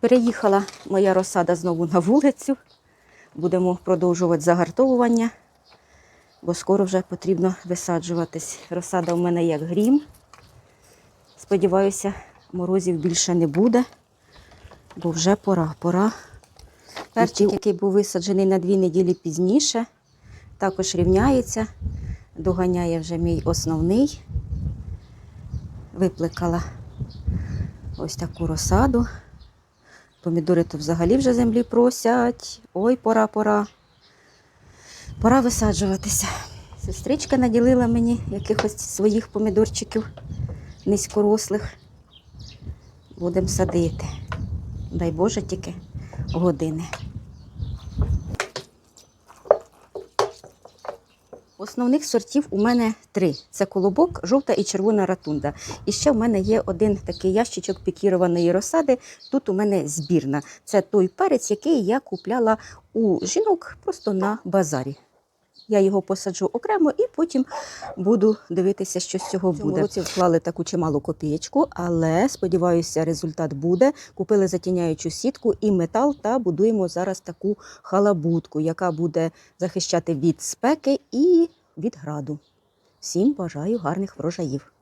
Переїхала моя розсада знову на вулицю. Будемо продовжувати загартовування, бо скоро вже потрібно висаджуватись. Розсада в мене як грім. Сподіваюся, морозів більше не буде, бо вже пора. Пора. Перчик, який був висаджений на дві неділі пізніше, також рівняється, доганяє вже мій основний. Виплекала ось таку розсаду. Помідори то взагалі вже землі просять. Ой, пора, пора. Пора висаджуватися. Сестричка наділила мені якихось своїх помідорчиків низькорослих. Будемо садити. Дай Боже, тільки години. Основних сортів у мене три: це колобок, жовта і червона ратунда. І ще в мене є один такий ящичок пікірованої розсади. Тут у мене збірна. Це той перець, який я купляла у жінок просто на базарі. Я його посаджу окремо і потім буду дивитися, що з цього буде. Році вклали таку чималу копієчку, але сподіваюся, результат буде. Купили затіняючу сітку і метал, та будуємо зараз таку халабутку, яка буде захищати від спеки і від граду. Всім бажаю гарних врожаїв.